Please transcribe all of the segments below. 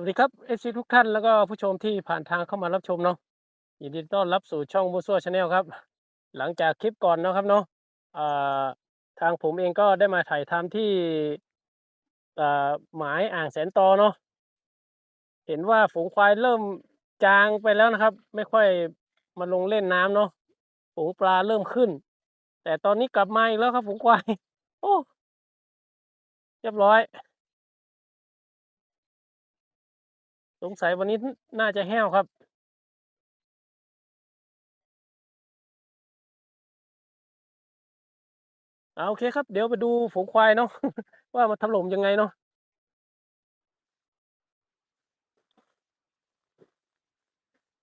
วัสดีครับเอซีทุกท่านแล้วก็ผู้ชมที่ผ่านทางเข้ามารับชมเนาะยินดีต้อนรับสู่ช่องบูซัวชาแนลครับ หลังจากคลิปก่อนเนาะครับเนาะทางผมเองก็ได้มาถ่ายทำที่หมายอ่างแสนตอเนาะเห็นว่าฝูงควายเริ่มจางไปแล้วนะครับ ไม่ค่อยมาลงเล่นน้ำเนาะฝูงปลาเริ่มขึ้น แต่ตอนนี้กลับมาอีกแล้วครับฝูงควาย โอ้เรียบร้อย สงสัยวันนี้น่าจะแห้วครับ เอาโอเคครับ เดี๋ยวไปดูฝูงควายเนาะว่ามันถล่มยังไงเนาะ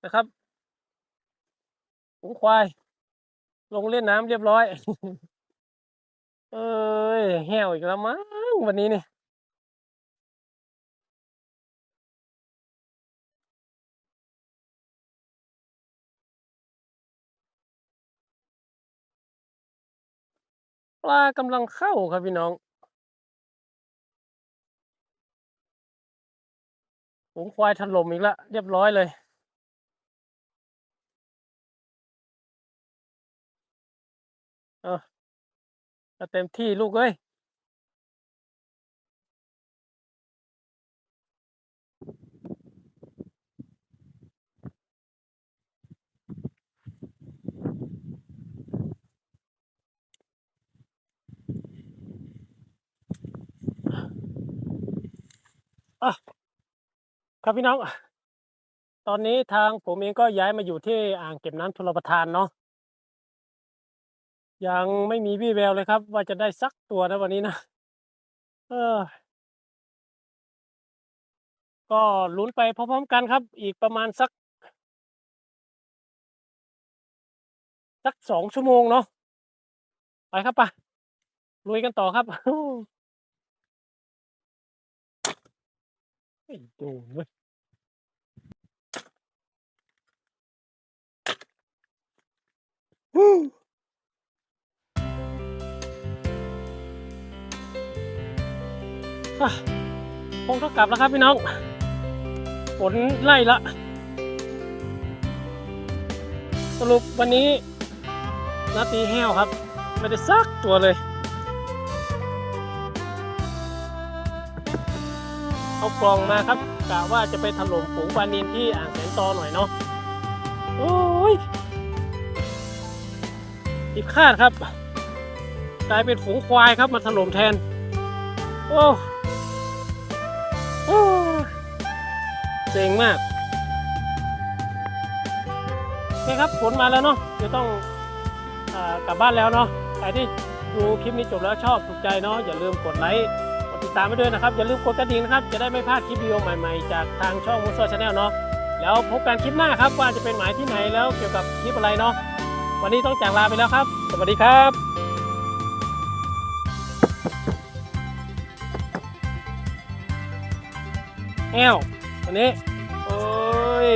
นะครับฝูงควาย ลงเล่นน้ำเรียบร้อย เอ้ยแห้วอีกแล้วมั้งวันนี้นี่ ปลากำลังเข้าครับพี่น้องฝูงควายถล่มอีกแล้วเรียบร้อยเลยเออเอาเต็มที่ลูกเอ้ย ครับพี่น้อง ตอนนี้ทางผมเองก็ย้ายมาอยู่ที่อ่างเก็บน้ำชลประทานเนาะยังไม่มีวี่แววเลยครับ ว่าจะได้สักตัวนะวันนี้นะเออ ก็ลุ้นไปพร้อมๆกันครับ อีกประมาณสัก สักสองชั่วโมงเนาะไปครับปะลุยกันต่อครับ ไม่ดูเว้ยอะคงต้องกลับแล้วครับพี่น้องฝนไล่ละ สรุปวันนี้นาตีแห้วครับ ไม่ได้ซักตัวเลย เอากล่องมาครับกะว่าจะไปถล่มฝูงปลานินที่อ่างแสนตอหน่อยเนาะโอ้ยผิดคาดครับ กลายเป็นฝูงควายครับมาถล่มแทน โอ้โอ้เซ็งมากโอเคครับผลมาแล้วเนาะจะต้องอกลับบ้านแล้วเนาะใครที่ดูคลิปนี้จบแล้วชอบถูกใจเนาะอย่าลืมกดไลค์ ตามไปด้วยนะครับ อย่าลืมกดกระดิ่งนะครับ จะได้ไม่พลาดคลิปวิดีโอใหม่ๆ จากทางช่องมูสโซชาแนลเนาะแล้วพบกันคลิปหน้าครับว่าจะเป็นหมายที่ไหนแล้วเกี่ยวกับคลิปอะไรเนาะวันนี้ต้องจากลาไปแล้วครับ สวัสดีครับแอววันนี้ โอ้ย